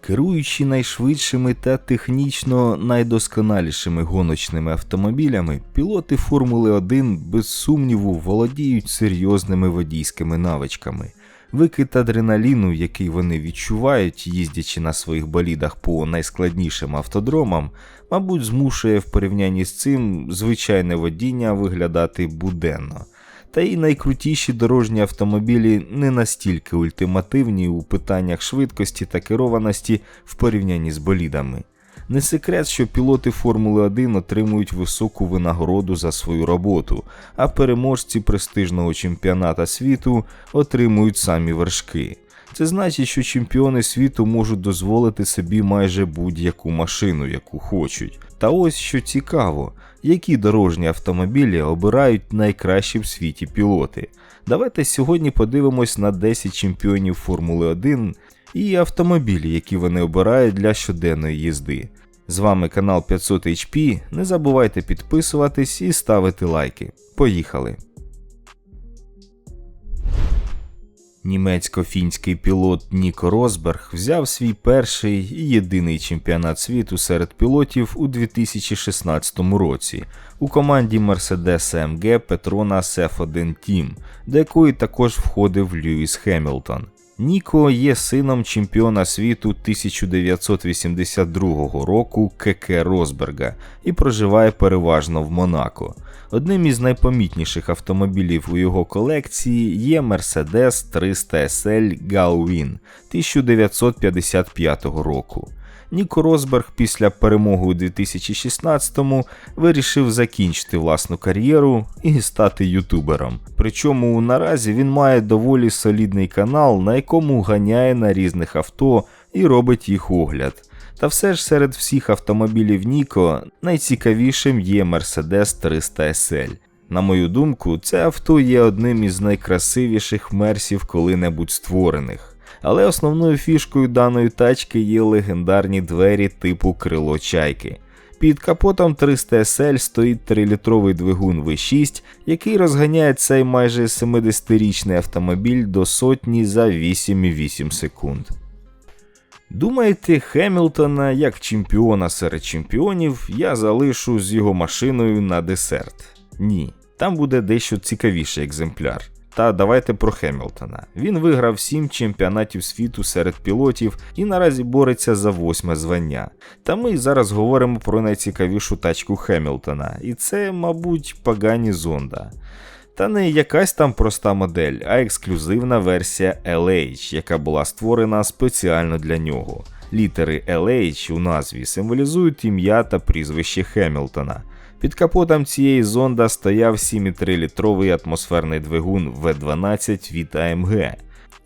Керуючи найшвидшими та технічно найдосконалішими гоночними автомобілями, пілоти Формули 1 без сумніву володіють серйозними водійськими навичками. Викид адреналіну, який вони відчувають, їздячи на своїх болідах по найскладнішим автодромам, мабуть, змушує в порівнянні з цим звичайне водіння виглядати буденно. Та і найкрутіші дорожні автомобілі не настільки ультимативні у питаннях швидкості та керованості в порівнянні з болідами. Не секрет, що пілоти Формули 1 отримують високу винагороду за свою роботу, а переможці престижного чемпіоната світу отримують самі вершки. Це значить, що чемпіони світу можуть дозволити собі майже будь-яку машину, яку хочуть. Та ось що цікаво, які дорожні автомобілі обирають найкращі в світі пілоти. Давайте сьогодні подивимось на 10 чемпіонів Формули 1 і автомобілі, які вони обирають для щоденної їзди. З вами канал 500 HP. Не забувайте підписуватись і ставити лайки. Поїхали! Німецько-фінський пілот Ніко Росберг взяв свій перший і єдиний чемпіонат світу серед пілотів у 2016 році у команді Mercedes AMG Petronas F1 Team, до якої також входив Льюіс Хемілтон. Ніко є сином чемпіона світу 1982 року КК Росберга і проживає переважно в Монако. Одним із найпомітніших автомобілів у його колекції є Mercedes 300 SL Gauvin 1955 року. Ніко Росберг після перемоги у 2016-му вирішив закінчити власну кар'єру і стати ютубером. Причому наразі він має доволі солідний канал, на якому ганяє на різних авто і робить їх огляд. Та все ж серед всіх автомобілів Ніко найцікавішим є Mercedes 300 SL. На мою думку, це авто є одним із найкрасивіших мерсів коли-небудь створених. Але основною фішкою даної тачки є легендарні двері типу крило чайки. Під капотом 300 SL стоїть 3-літровий двигун V6, який розганяє цей майже 70-річний автомобіль до сотні за 8,8 секунд. Думаєте, Хемілтона як чемпіона серед чемпіонів я залишу з його машиною на десерт? Ні, там буде дещо цікавіший екземпляр. Та давайте про Хемілтона. Він виграв 7 чемпіонатів світу серед пілотів і наразі бореться за восьме звання. Та ми зараз говоримо про найцікавішу тачку Хемілтона, і це, мабуть, погані зонда. Та не якась там проста модель, а ексклюзивна версія LH, яка була створена спеціально для нього. Літери LH у назві символізують ім'я та прізвище Хемілтона. Під капотом цієї зонда стояв 7,3-літровий атмосферний двигун V12 від AMG.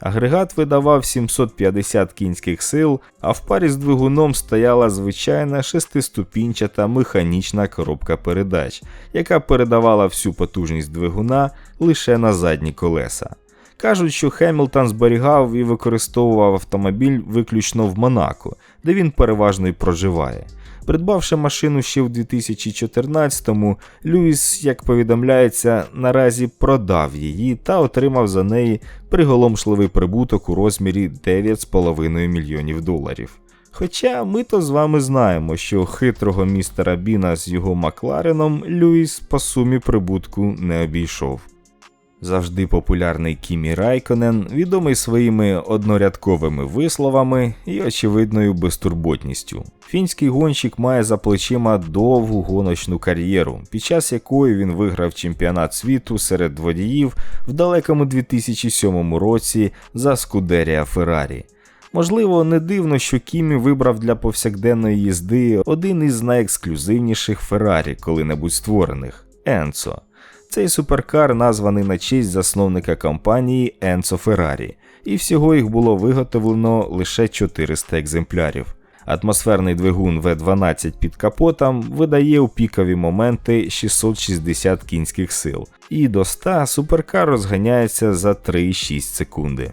Агрегат видавав 750 кінських сил, а в парі з двигуном стояла звичайна шестиступінчата механічна коробка передач, яка передавала всю потужність двигуна лише на задні колеса. Кажуть, що Хемілтон зберігав і використовував автомобіль виключно в Монако, де він переважно й проживає. Придбавши машину ще в 2014-му, Люїс, як повідомляється, наразі продав її та отримав за неї приголомшливий прибуток у розмірі 9,5 мільйонів доларів. Хоча ми то з вами знаємо, що хитрого містера Біна з його Маклареном Люїс по сумі прибутку не обійшов. Завжди популярний Кімі Райконен, відомий своїми однорядковими висловами і очевидною безтурботністю. Фінський гонщик має за плечима довгу гоночну кар'єру, під час якої він виграв чемпіонат світу серед водіїв в далекому 2007 році за Скудерія Феррарі. Можливо, не дивно, що Кімі вибрав для повсякденної їзди один із найексклюзивніших Феррарі коли-небудь створених Енцо. Цей суперкар названий на честь засновника компанії Енцо Феррарі, і всього їх було виготовлено лише 400 екземплярів. Атмосферний двигун В12 під капотом видає у пікові моменти 660 кінських сил, і до 100 суперкар розганяється за 3,6 секунди.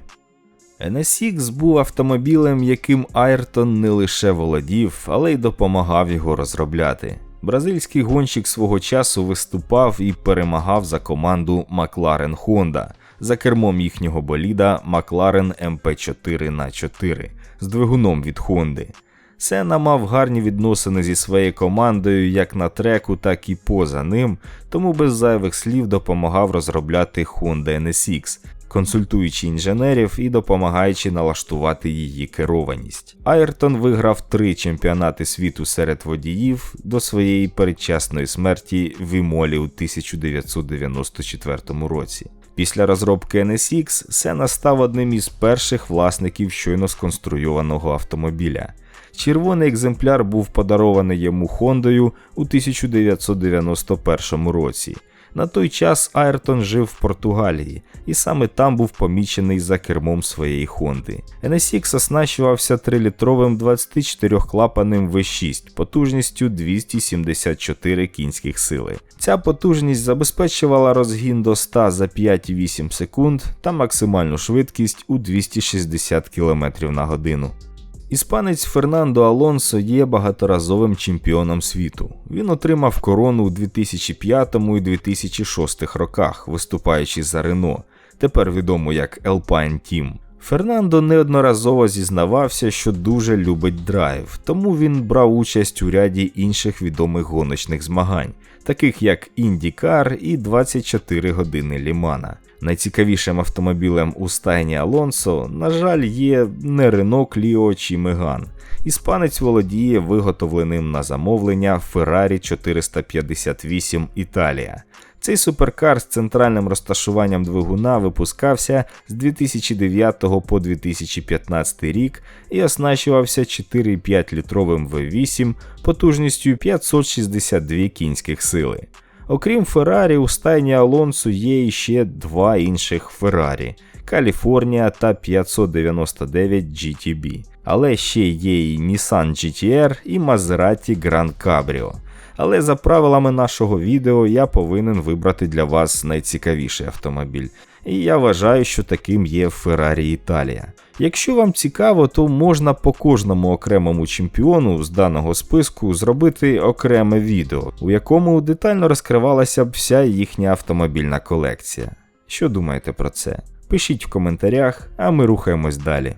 NSX був автомобілем, яким Айртон не лише володів, але й допомагав його розробляти. Бразильський гонщик свого часу виступав і перемагав за команду McLaren Honda за кермом їхнього боліда McLaren MP4 на 4 з двигуном від Хонди. Сена мав гарні відносини зі своєю командою як на треку, так і поза ним, тому без зайвих слів допомагав розробляти Honda NSX, консультуючи інженерів і допомагаючи налаштувати її керованість. Айртон виграв три чемпіонати світу серед водіїв до своєї передчасної смерті в Імолі у 1994 році. Після розробки NSX Сена став одним із перших власників щойно сконструйованого автомобіля. Червоний екземпляр був подарований йому Хондою у 1991 році. На той час Айртон жив в Португалії, і саме там був помічений за кермом своєї Хонди. NSX оснащувався 3-літровим 24-клапаним V6 потужністю 274 кінських сили. Ця потужність забезпечувала розгін до 100 за 5,8 секунд та максимальну швидкість у 260 км на годину. Іспанець Фернандо Алонсо є багаторазовим чемпіоном світу. Він отримав корону у 2005 і 2006 роках, виступаючи за Рено, тепер відомо як Alpine Team. Фернандо неодноразово зізнавався, що дуже любить драйв, тому він брав участь у ряді інших відомих гоночних змагань, таких як IndyCar і 24 години Лімана. Найцікавішим автомобілем у стайні Алонсо, на жаль, є не Рено Кліо чи Меган. Іспанець володіє виготовленим на замовлення Ferrari 458 Італія. Цей суперкар з центральним розташуванням двигуна випускався з 2009 по 2015 рік і оснащувався 4,5 літровим V8 потужністю 562 кінських сили. Окрім Феррарі, у стайні Алонсо є ще два інших Феррарі Каліфорнія та 599 GTB. Але ще є і Nissan GTR і Maserati Grand Cabrio. Але за правилами нашого відео я повинен вибрати для вас найцікавіший автомобіль. І я вважаю, що таким є Ferrari Італія. Якщо вам цікаво, то можна по кожному окремому чемпіону з даного списку зробити окреме відео, у якому детально розкривалася б вся їхня автомобільна колекція. Що думаєте про це? Пишіть в коментарях, а ми рухаємось далі.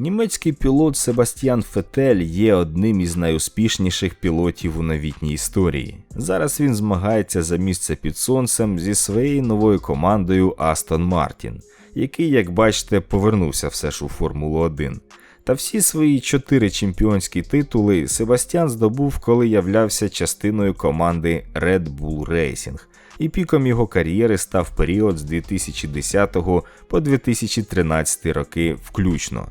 Німецький пілот Себастьян Фетель є одним із найуспішніших пілотів у новітній історії. Зараз він змагається за місце під сонцем зі своєю новою командою Астон Мартін, який, як бачите, повернувся все ж у Формулу 1. Та всі свої чотири чемпіонські титули Себастьян здобув, коли являвся частиною команди Red Bull Racing, і піком його кар'єри став період з 2010 по 2013 роки включно.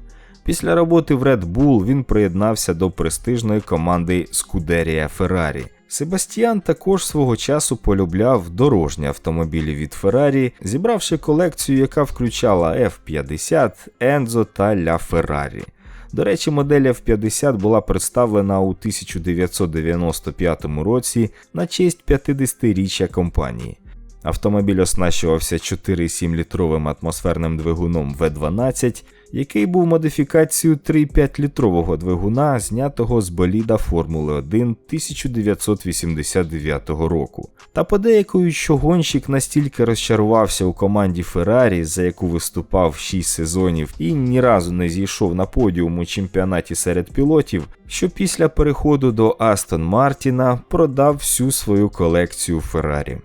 Після роботи в Red Bull він приєднався до престижної команди Scuderia Ferrari. Себастьян також свого часу полюбляв дорожні автомобілі від Ferrari, зібравши колекцію, яка включала F50, Enzo та La Ferrari. До речі, модель F50 була представлена у 1995 році на честь 50-річчя компанії. Автомобіль оснащувався 4,7 літровим атмосферним двигуном V12, який був модифікацією 3,5 літрового двигуна, знятого з боліда Формули 1 1989 року. Та подеякою, що гонщик настільки розчарувався у команді Феррарі, за яку виступав 6 сезонів і ні разу не зійшов на подіум у чемпіонаті серед пілотів, що після переходу до Астон Мартіна продав всю свою колекцію Феррарі.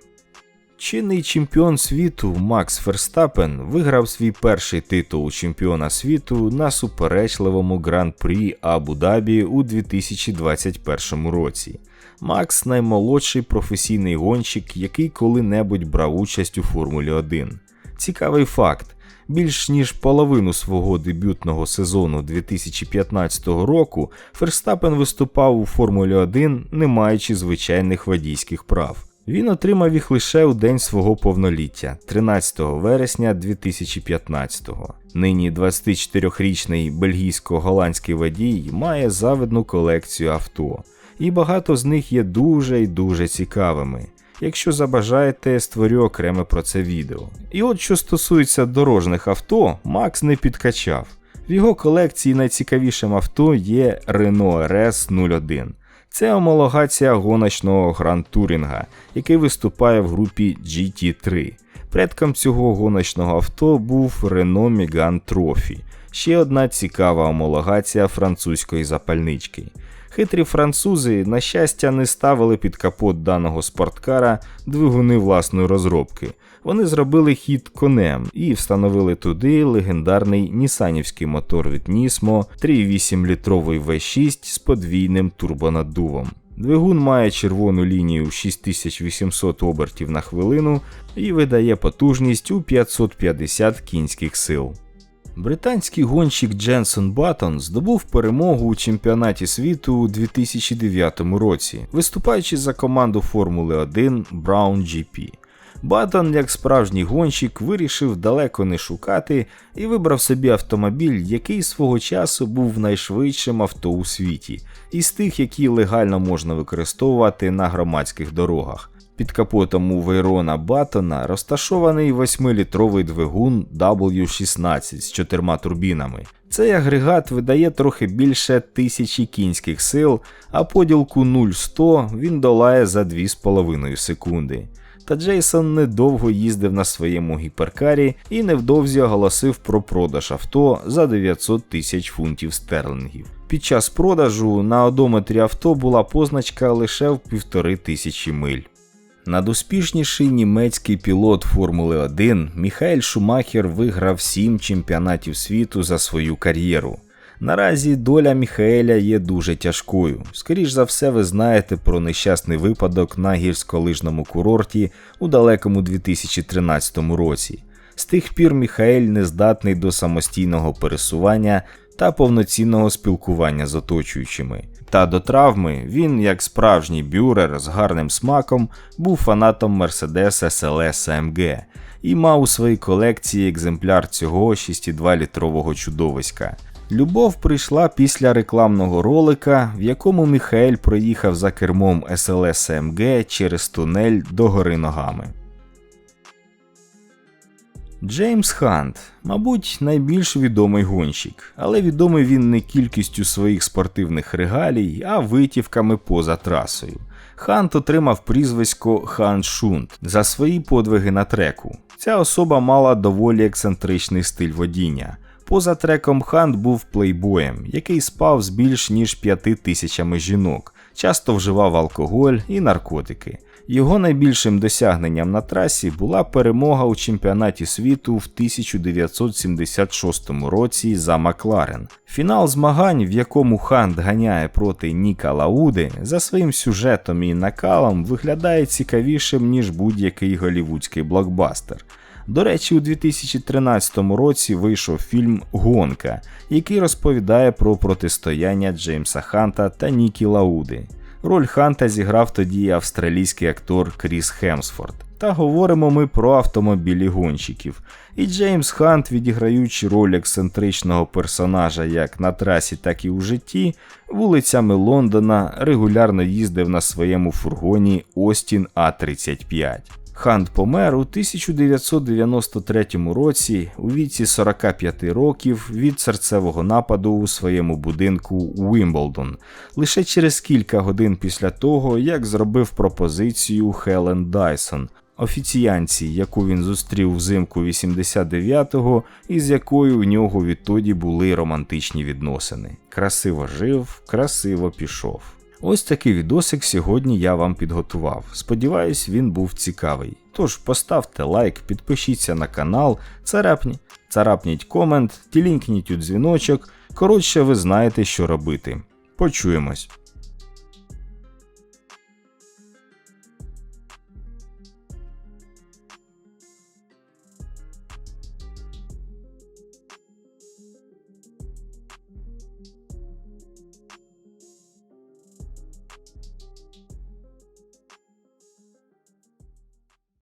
Чинний чемпіон світу Макс Ферстапен виграв свій перший титул чемпіона світу на суперечливому гран-прі Абу-Дабі у 2021 році. Макс наймолодший професійний гонщик, який коли-небудь брав участь у Формулі 1. Цікавий факт. Більш ніж половину свого дебютного сезону 2015 року Ферстапен виступав у Формулі 1, не маючи звичайних водійських прав. Він отримав їх лише у день свого повноліття, 13 вересня 2015-го. Нині 24-річний бельгійсько-голландський водій має завидну колекцію авто, і багато з них є дуже і дуже цікавими. Якщо забажаєте, створю окреме про це відео. І от що стосується дорожніх авто, Макс не підкачав. В його колекції найцікавішим авто є Renault RS 01. Це омологація гоночного грантурінга, який виступає в групі GT3. Предком цього гоночного авто був Renault Megane Trophy, ще одна цікава омологація французької запальнички. Хитрі французи, на щастя, не ставили під капот даного спорткара двигуни власної розробки. Вони зробили хід конем і встановили туди легендарний нісанівський мотор від Nismo 3,8-літровий V6 з подвійним турбонаддувом. Двигун має червону лінію 6800 обертів на хвилину і видає потужність у 550 кінських сил. Британський гонщик Дженсон Баттон здобув перемогу у чемпіонаті світу у 2009 році, виступаючи за команду Формули 1 Brown GP. Баттон, як справжній гонщик, вирішив далеко не шукати і вибрав собі автомобіль, який свого часу був найшвидшим авто у світі, із тих, які легально можна використовувати на громадських дорогах. Під капотом у Вейрона Баттона розташований 8-літровий двигун W16 з чотирма турбінами. Цей агрегат видає трохи більше тисячі кінських сил, а поділку 0-100 він долає за 2,5 секунди. Та Джейсон недовго їздив на своєму гіперкарі і невдовзі оголосив про продаж авто за 900 тисяч фунтів стерлингів. Під час продажу на одометрі авто була позначка лише в півтори тисячі миль. Надуспішніший німецький пілот Формули 1 Міхаель Шумахер виграв 7 чемпіонатів світу за свою кар'єру. Наразі доля Міхаеля є дуже тяжкою. Скоріш за все, ви знаєте про нещасний випадок на гірськолижному курорті у далекому 2013 році. З тих пір Міхаель не здатний до самостійного пересування та повноцінного спілкування з оточуючими. Та до травми він, як справжній бюрер з гарним смаком, був фанатом Mercedes SLS AMG і мав у своїй колекції екземпляр цього 6,2 літрового чудовиська. Любов прийшла після рекламного ролика, в якому Міхаель проїхав за кермом SLS AMG через тунель до гори ногами. Джеймс Хант, мабуть, найбільш відомий гонщик, але відомий він не кількістю своїх спортивних регалій, а витівками поза трасою. Хант отримав прізвисько Хан Шунт за свої подвиги на треку. Ця особа мала доволі ексцентричний стиль водіння. Поза треком Хант був плейбоєм, який спав з більш ніж п'яти тисячами жінок, часто вживав алкоголь і наркотики. Його найбільшим досягненням на трасі була перемога у чемпіонаті світу в 1976 році за Макларен. Фінал змагань, в якому Хант ганяє проти Ніка Лауди, за своїм сюжетом і накалом виглядає цікавішим, ніж будь-який голівудський блокбастер. До речі, у 2013 році вийшов фільм Гонка, який розповідає про протистояння Джеймса Ханта та Нікі Лауди. Роль Ханта зіграв тоді австралійський актор Кріс Хемсфорд. Та говоримо ми про автомобілі гонщиків. І Джеймс Хант, відіграючи роль ексцентричного персонажа як на трасі, так і у житті, вулицями Лондона регулярно їздив на своєму фургоні Остін А35. Хант помер у 1993 році у віці 45 років від серцевого нападу у своєму будинку Уімблдон, лише через кілька годин після того, як зробив пропозицію Хелен Дайсон, офіціянці, яку він зустрів взимку 89-го, і з якою у нього відтоді були романтичні відносини. Красиво жив, красиво пішов. Ось такий відосик сьогодні я вам підготував. Сподіваюсь, він був цікавий. Тож поставте лайк, підпишіться на канал, царапні, царапніть комент, тілінкніть у дзвіночок. Коротше, ви знаєте, що робити. Почуємось.